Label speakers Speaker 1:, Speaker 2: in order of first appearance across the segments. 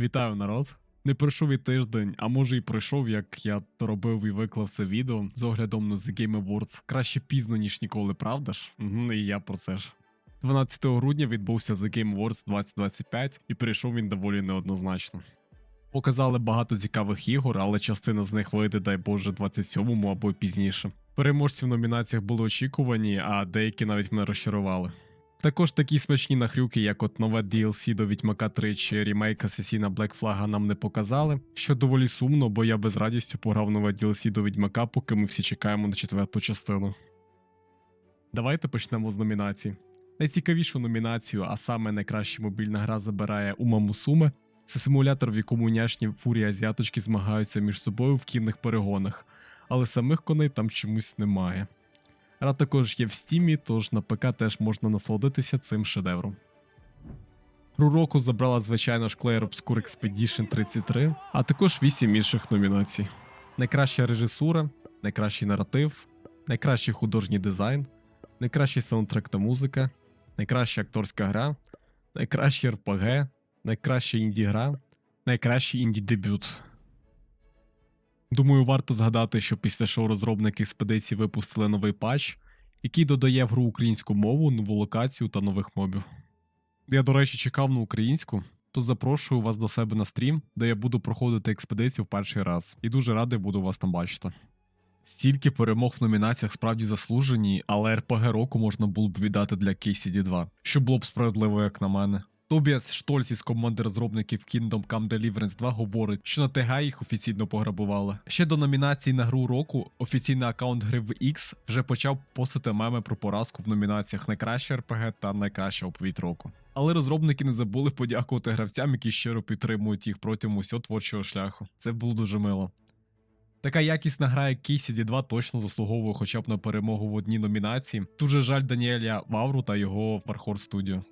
Speaker 1: Вітаю народ. Не пройшов і тиждень, а може і пройшов, як я то робив і виклав це відео з оглядом на The Game Awards. Краще пізно, ніж ніколи, правда ж? Угу, і я про це ж. 12 грудня відбувся The Game Awards 2025, і прийшов він доволі неоднозначно. Показали багато цікавих ігор, але частина з них вийде, дай Боже, 27-му або пізніше. Переможці в номінаціях були очікувані, а деякі навіть мене розчарували. Також такі смачні нахрюки, як от нове DLC до Відьмака 3 чи ремейк Асасіна Black Flag нам не показали, що доволі сумно, бо я без радістю пограв нове DLC до Відьмака, поки ми всі чекаємо на четверту частину. Давайте почнемо з номінацій. Найцікавішу номінацію, а саме найкраща мобільна гра забирає Ума Мусуме. Це симулятор, в якому няшні фурі азіаточки змагаються між собою в кінних перегонах, але самих коней там чомусь немає. Гра також є в стімі, тож на ПК теж можна насолодитися цим шедевром. Гру року забрала, звичайно ж, Clair Obscure Expedition 33, а також 8 інших номінацій: найкраща режисура, найкращий наратив, найкращий художній дизайн, найкращий саундтрек та музика, найкраща акторська гра, найкращий РПГ, найкраща інді-гра, найкращий інді-дебют. Думаю, варто згадати, що після шоу розробники експедиції випустили новий патч, який додає в гру українську мову, нову локацію та нових мобів. Я, до речі, чекав на українську, то запрошую вас до себе на стрім, де я буду проходити експедицію в перший раз, і дуже радий буду вас там бачити. Стільки перемог в номінаціях справді заслужені, але РПГ року можна було б віддати для KCD 2, що було б справедливо, як на мене. Тобіас Штольц із команди розробників Kingdom Come Deliverance 2 говорить, що на їх офіційно пограбували. Ще до номінації на гру року офіційний аккаунт гри в X вже почав постити меми про поразку в номінаціях найкраще РПГ та найкраща оповідь року. Але розробники не забули подякувати гравцям, які щиро підтримують їх протягом усього творчого шляху. Це було дуже мило. Така якісна гра, як KCD 2 точно заслуговує хоча б на перемогу в одній номінації. Дуже жаль Даніеля Вавру та його Warhorse Studio.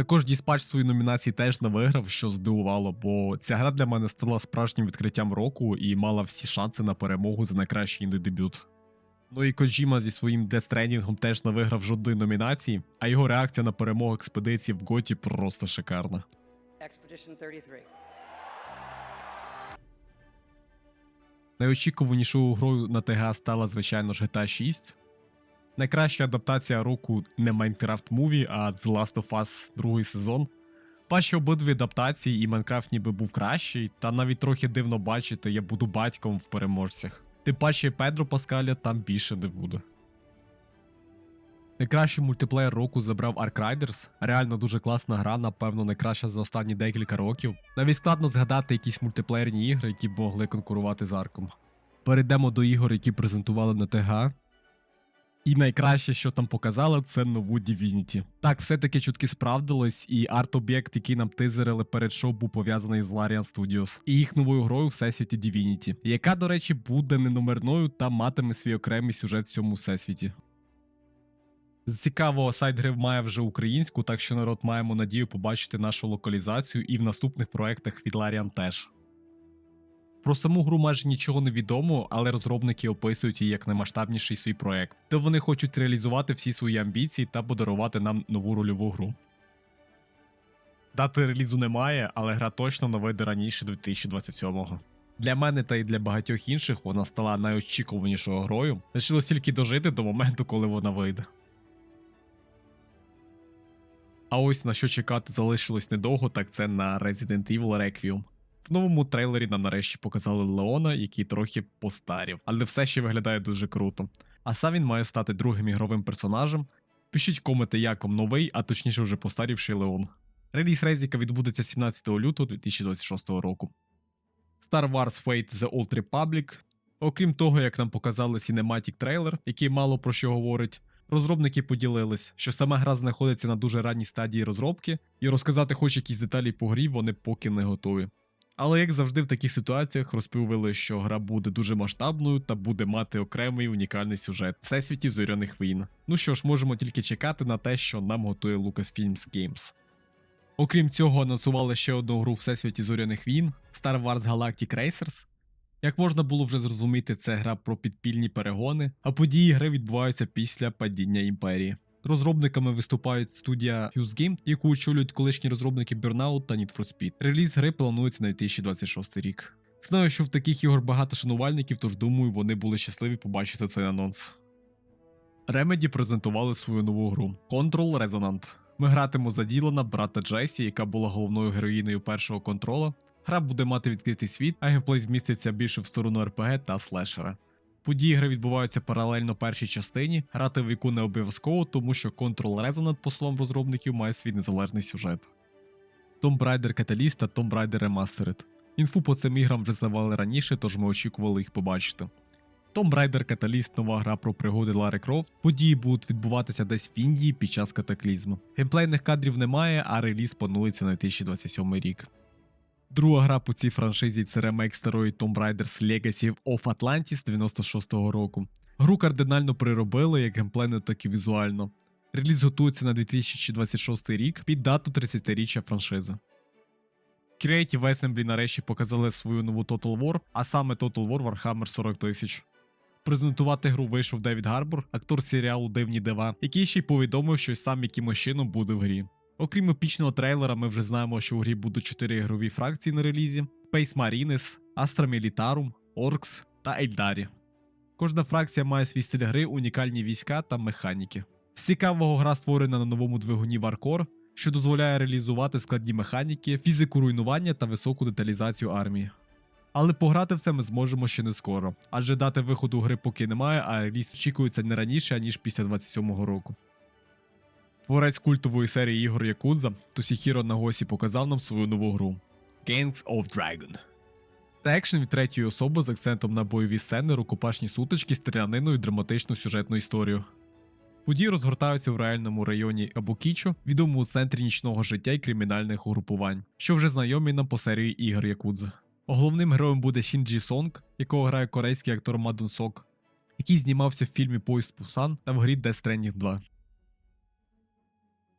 Speaker 1: Також Діспач свої номінації теж не виграв, що здивувало, бо ця гра для мене стала справжнім відкриттям року і мала всі шанси на перемогу за найкращий інди-дебют. Ну і Коджіма зі своїм Stranding теж не виграв жодної номінації, а його реакція на перемогу експедиції в Готі просто шикарна.
Speaker 2: Expedition 33.
Speaker 1: Найочікуванішою грою на ТГ стала, звичайно ж, GTA 6. Найкраща адаптація року не Minecraft Movie, а The Last of Us другий сезон. Паче обидві адаптації, і Майнкрафт ніби був кращий, та навіть трохи дивно бачити, я буду батьком в переможцях. Тим паче Педро Паскаля там більше не буде. Найкращий мультиплеєр року забрав Ark Riders. Реально дуже класна гра, напевно, найкраща за останні декілька років. Навіть складно згадати якісь мультиплеєрні ігри, які б могли конкурувати з Арком. Перейдемо до ігор, які презентували на ТГ. І найкраще, що там показали, це нову Divinity. Так, все-таки чутки справдилось, і арт-об'єкт, який нам тизерили перед шоу, був пов'язаний з Larian Studios і їх новою грою в всесвіті Divinity, яка, до речі, буде не номерною та матиме свій окремий сюжет в цьому всесвіті. З цікавого сайт гри має вже українську, так що народ маємо надію побачити нашу локалізацію і в наступних проектах від Larian теж. Про саму гру майже нічого не відомо, але розробники описують її як наймасштабніший свій проект, де вони хочуть реалізувати всі свої амбіції та подарувати нам нову рольову гру. Дати релізу немає, але гра точно не вийде раніше 2027-го. Для мене та й для багатьох інших вона стала найочікуванішою грою. Лишилось тільки дожити до моменту, коли вона вийде. А ось на що чекати залишилось недовго, так це на Resident Evil Requiem. Новому трейлері нам нарешті показали Леона, який трохи постарів, але все ще виглядає дуже круто. А сам він має стати другим ігровим персонажем. Пишіть коменти, як вам новий, а точніше вже постарівший Леон. Реліз Резіка відбудеться 17 лютого 2026 року. Star Wars Fate The Old Republic. Окрім того, як нам показали Cinematic трейлер, який мало про що говорить, розробники поділились, що сама гра знаходиться на дуже ранній стадії розробки, і розказати хоч якісь деталі по грі вони поки не готові. Але як завжди в таких ситуаціях розповіли, що гра буде дуже масштабною та буде мати окремий унікальний сюжет всесвіті зоряних війн. Ну що ж, можемо тільки чекати на те, що нам готує Lucasfilms Games. Окрім цього, анонсували ще одну гру всесвіті зоряних війн Star Wars Galactic Racers. Як можна було вже зрозуміти, це гра про підпільні перегони, а події гри відбуваються після падіння імперії. Розробниками виступають студія Fuse Game, яку очолюють колишні розробники Burnout та Need for Speed. Реліз гри планується на 2026 рік. Знаю, що в таких ігор багато шанувальників, тож думаю, вони були щасливі побачити цей анонс. Remedy презентували свою нову гру Control Resonant. Ми гратимо за Ділана, брата Джесі, яка була головною героїнею першого контрола. Гра буде мати відкритий світ, а геймплей зміститься більше в сторону РПГ та слешера. Події гри відбуваються паралельно першій частині, грати в яку не обов'язково, тому що Control Resonant, по словам розробників, має свій незалежний сюжет. Tomb Raider Catalyst та Tomb Raider Remastered. Інфу по цим іграм вже здавали раніше, тож ми очікували їх побачити. Tomb Raider Catalyst – нова гра про пригоди Лари Крофт. Події будуть відбуватися десь в Індії під час катаклізму. Геймплейних кадрів немає, а реліз планується на 2027 рік. Друга гра по цій франшизі це ремейк старої Tomb Raider Legacy of Atlantis 96-го року. Гру кардинально переробили як геймплейно, так і візуально. Реліз готується на 2026 рік під дату 30-річчя франшизи. Creative Assembly нарешті показали свою нову Total War, а саме Total War Warhammer 40 тисяч. Презентувати гру вийшов Девід Гарбор, актор серіалу Дивні дива, який ще й повідомив, що сам якимось чином буде в грі. Окрім епічного трейлера, ми вже знаємо, що у грі будуть 4 ігрові фракції на релізі: Space Marines, Astra Militarum, Orcs та Ельдарі. Кожна фракція має свій стиль гри, унікальні війська та механіки. З цікавого гра створена на новому двигуні Warcore, що дозволяє реалізувати складні механіки, фізику руйнування та високу деталізацію армії. Але пограти в це ми зможемо ще не скоро, адже дати виходу гри поки немає, а реліз очікується не раніше, ніж після 27-го року. Творець культової серії ігор Якудза Тосіхіро Нагосі показав нам свою нову гру Gangs of Dragon. Це екшен від третьої особи з акцентом на бойові сцени, рукопашні сутички, стрілянину і драматичну сюжетну історію. Події розгортаються в реальному районі Абукічо, відомому центрі нічного життя і кримінальних угрупувань, що вже знайомі нам по серії ігор Якудза. Головним героєм буде Шінджі Сонг, якого грає корейський актор Мадун Сок, який знімався в фільмі Поїзд Пусан та в грі Death Stranding 2.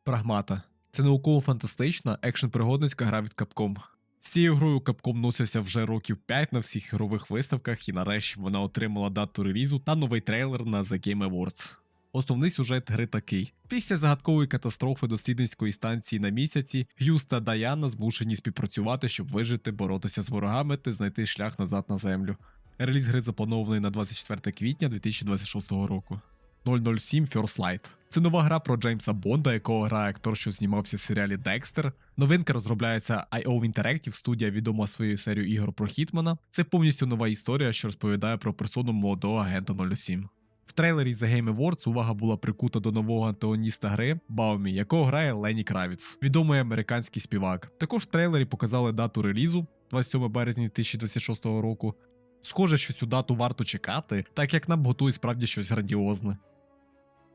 Speaker 1: Прагмата. Це науково-фантастична екшн-пригодницька гра від Capcom. З цією грою Capcom носився вже років 5 на всіх ігрових виставках, і нарешті вона отримала дату релізу та новий трейлер на The Game Awards. Основний сюжет гри такий: після загадкової катастрофи дослідницької станції на місяці, Г'юз та Даяна змушені співпрацювати, щоб вижити, боротися з ворогами та знайти шлях назад на землю. Реліз гри запланований на 24 квітня 2026 року. 007 First Light. Це нова гра про Джеймса Бонда, якого грає актор, що знімався в серіалі Декстер. Новинка розробляється IO Interactive, студія відома своєю серією ігор про Хітмана. Це повністю нова історія, що розповідає про персону молодого агента 07. В трейлері The Game Awards увага була прикута до нового антагоніста гри Баумі, якого грає Лені Кравіц, відомий американський співак. Також в трейлері показали дату релізу 27 березня 2026 року. Схоже, що цю дату варто чекати, так як нам готує справді щось грандіозне.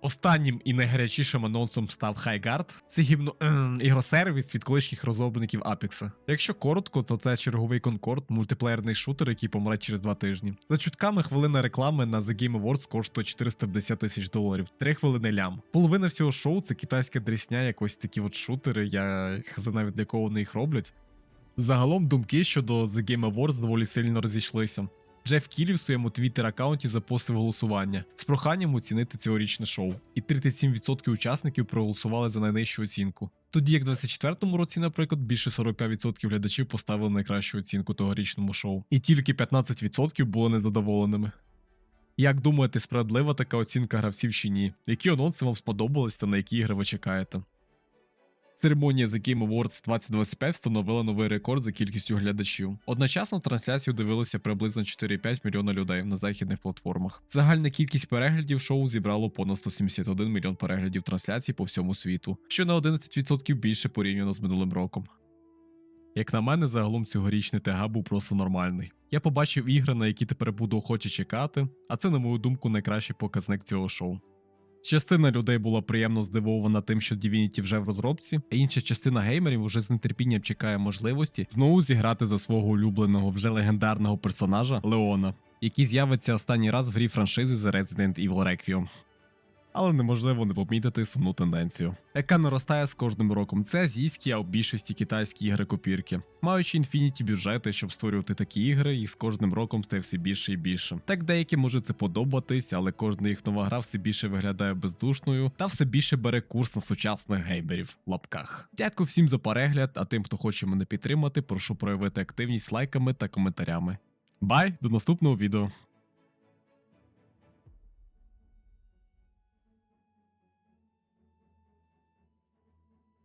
Speaker 1: Останнім і найгарячішим анонсом став HighGuard. Це гімно ем, ігросервіс від колишніх розробників Apex. Якщо коротко, то це черговий Concord, мультиплеєрний шутер, який помре через два тижні. За чутками хвилина реклами на The Game Awards коштує 450 тисяч доларів, 3 хвилини лям. Половина всього шоу це китайська дрісня, якось такі от шутери, я навіть для кого вони їх роблять. Загалом думки щодо The Game Awards доволі сильно розійшлися. Джеф Кілі в своєму твіттер-аккаунті запостив голосування з проханням оцінити цьогорічне шоу, і 37% учасників проголосували за найнижчу оцінку. Тоді як в 24-му році, наприклад, більше 40% глядачів поставили найкращу оцінку тогорічному шоу, і тільки 15% були незадоволеними. Як думаєте, справедлива така оцінка гравців чи ні? Які анонси вам сподобались та на які ігри ви чекаєте? Церемонія The Game Awards 2025 встановила новий рекорд за кількістю глядачів. Одночасно трансляцію дивилося приблизно 4,5 мільйона людей на західних платформах. Загальна кількість переглядів шоу зібрало понад 171 мільйон переглядів трансляцій по всьому світу, що на 11% більше порівняно з минулим роком. Як на мене, загалом цьогорічний ТГ був просто нормальний. Я побачив ігри, на які тепер буду охоче чекати, а це, на мою думку, найкращий показник цього шоу. Частина людей була приємно здивована тим, що Divinity вже в розробці, а інша частина геймерів уже з нетерпінням чекає можливості знову зіграти за свого улюбленого вже легендарного персонажа Леона, який з'явиться останній раз в грі франшизи The Resident Evil Requiem. Але неможливо не помітити сумну тенденцію, яка наростає з кожним роком. Це азійські, а в більшості китайські ігри копірки. Маючи інфініті бюджети, щоб створювати такі ігри, їх з кожним роком стає все більше і більше. Так деякі може це подобатись, але кожна їх нова гра все більше виглядає бездушною та все більше бере курс на сучасних геймерів в лапках. Дякую всім за перегляд, а тим, хто хоче мене підтримати, прошу проявити активність лайками та коментарями. Бай, до наступного відео.